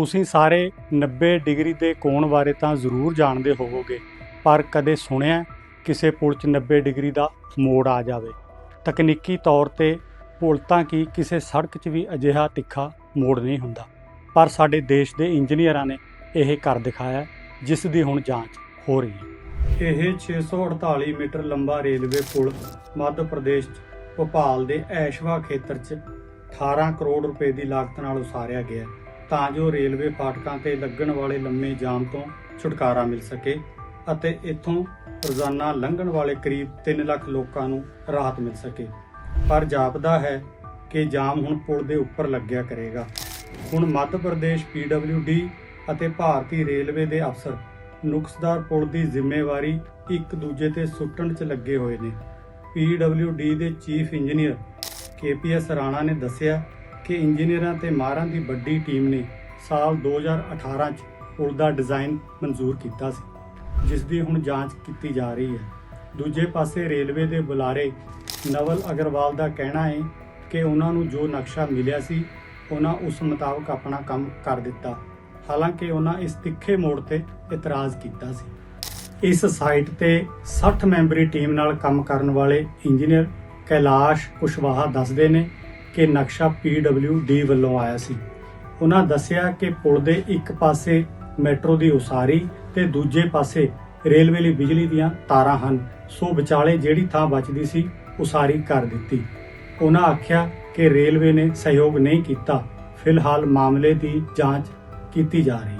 ਤੁਸੀਂ ਸਾਰੇ 90 ਡਿਗਰੀ ਦੇ ਕੋਣ ਬਾਰੇ ਤਾਂ ਜ਼ਰੂਰ ਜਾਣਦੇ ਹੋਵੋਗੇ ਪਰ ਕਦੇ ਸੁਣਿਆ ਕਿਸੇ ਪੁਲ 'ਚ 90 ਡਿਗਰੀ ਦਾ ਮੋੜ ਆ ਜਾਵੇ? ਤਕਨੀਕੀ ਤੌਰ ਤੇ ਪੁਲ ਤਾਂ ਕੀ ਕਿਸੇ ਸੜਕ 'ਚ ਵੀ ਅਜਿਹਾ ਤਿੱਖਾ ਮੋੜ ਨਹੀਂ ਹੁੰਦਾ ਪਰ ਸਾਡੇ ਦੇਸ਼ ਦੇ ਇੰਜੀਨੀਅਰਾਂ ਨੇ ਇਹ ਕਰ ਦਿਖਾਇਆ ਜਿਸ ਦੀ ਹੁਣ ਜਾਂਚ ਹੋ ਰਹੀ ਹੈ। ਇਹ 648 ਮੀਟਰ ਲੰਬਾ ਰੇਲਵੇ ਪੁਲ ਮੱਧ ਪ੍ਰਦੇਸ਼ 'ਚ ਭੋਪਾਲ ਦੇ ਐਸ਼ਵਾ ਖੇਤਰ 'ਚ 18 ਕਰੋੜ ਰੁਪਏ ਦੀ ਲਾਗਤ ਨਾਲ ਉਸਾਰਿਆ ਗਿਆ ਹੈ, ਤਾਂ ਜੋ ਰੇਲਵੇ ਫਾਟਕਾਂ ਤੇ ਲੱਗਣ ਵਾਲੇ ਲੰਮੇ ਜਾਮ ਤੋਂ ਛੁਟਕਾਰਾ ਮਿਲ ਸਕੇ ਅਤੇ ਇੱਥੋਂ ਰੋਜ਼ਾਨਾ ਲੰਘਣ ਵਾਲੇ ਕਰੀਬ 3 ਲੱਖ ਲੋਕਾਂ ਨੂੰ ਰਾਹਤ ਮਿਲ ਸਕੇ। ਪਰ ਜਾਪਦਾ ਹੈ ਕਿ ਜਾਮ ਹੁਣ ਪੁਲ ਦੇ ਉੱਪਰ ਲੱਗਿਆ ਕਰੇਗਾ। ਹੁਣ ਮੱਧ ਪ੍ਰਦੇਸ਼ PWD ਅਤੇ ਭਾਰਤੀ ਰੇਲਵੇ ਦੇ ਅਫਸਰ ਨੁਕਸਦਾਰ ਪੁਲ ਦੀ ਜ਼ਿੰਮੇਵਾਰੀ ਇੱਕ ਦੂਜੇ ਤੇ ਸੁੱਟਣ 'ਚ ਲੱਗੇ ਹੋਏ ਨੇ। PWD ਦੇ ਚੀਫ ਇੰਜੀਨੀਅਰ KPS ਰਾਣਾ ਨੇ ਦੱਸਿਆ ਕਿ ਇੰਜੀਨੀਅਰਾਂ ਤੇ ਮਾਹਰਾਂ ਦੀ ਵੱਡੀ ਟੀਮ ਨੇ ਸਾਲ 2018 'ਚ ਪੁਲ ਦਾ ਡਿਜ਼ਾਈਨ ਮਨਜ਼ੂਰ ਕੀਤਾ ਸੀ, ਜਿਸ ਦੀ ਹੁਣ ਜਾਂਚ ਕੀਤੀ ਜਾ ਰਹੀ ਹੈ। ਦੂਜੇ ਪਾਸੇ ਰੇਲਵੇ ਦੇ ਬੁਲਾਰੇ ਨਵਲ ਅਗਰਵਾਲ ਦਾ ਕਹਿਣਾ ਹੈ ਕਿ ਉਹਨਾਂ ਨੂੰ ਜੋ ਨਕਸ਼ਾ ਮਿਲਿਆ ਸੀ, ਉਹਨਾਂ ਉਸ ਮੁਤਾਬਕ ਆਪਣਾ ਕੰਮ ਕਰ ਦਿੱਤਾ। ਹਾਲਾਂਕਿ ਉਹਨਾਂ ਇਸ ਤਿੱਖੇ ਮੋੜ ਤੇ ਇਤਰਾਜ਼ ਕੀਤਾ ਸੀ। ਇਸ ਸਾਈਟ ਤੇ 60 ਮੈਂਬਰੀ ਟੀਮ ਨਾਲ ਕੰਮ ਕਰਨ ਵਾਲੇ ਇੰਜੀਨੀਅਰ ਕੈਲਾਸ਼ ਕੁਸ਼ਵਾਹਾ ਦੱਸਦੇ ਨੇ ਕਿ ਨਕਸ਼ਾ PWD ਵੱਲੋਂ ਆਇਆ ਸੀ। ਉਹਨਾਂ ਦੱਸਿਆ ਕਿ ਪੁਲ ਦੇ ਇੱਕ ਪਾਸੇ ਮੈਟਰੋ ਦੀ ਉਸਾਰੀ ਤੇ ਦੂਜੇ ਪਾਸੇ ਰੇਲਵੇ ਲਈ ਬਿਜਲੀ ਦੀਆਂ ਤਾਰਾਂ ਹਨ। ਸੋ ਵਿਚਾਲੇ ਜਿਹੜੀ ਥਾਂ ਬਚਦੀ ਸੀ, ਉਸਾਰੀ ਕਰ ਦਿੱਤੀ। ਉਹਨਾਂ ਆਖਿਆ ਕਿ ਰੇਲਵੇ ਨੇ ਸਹਿਯੋਗ ਨਹੀਂ ਕੀਤਾ। ਫਿਲਹਾਲ ਮਾਮਲੇ ਦੀ ਜਾਂਚ ਕੀਤੀ ਜਾ ਰਹੀ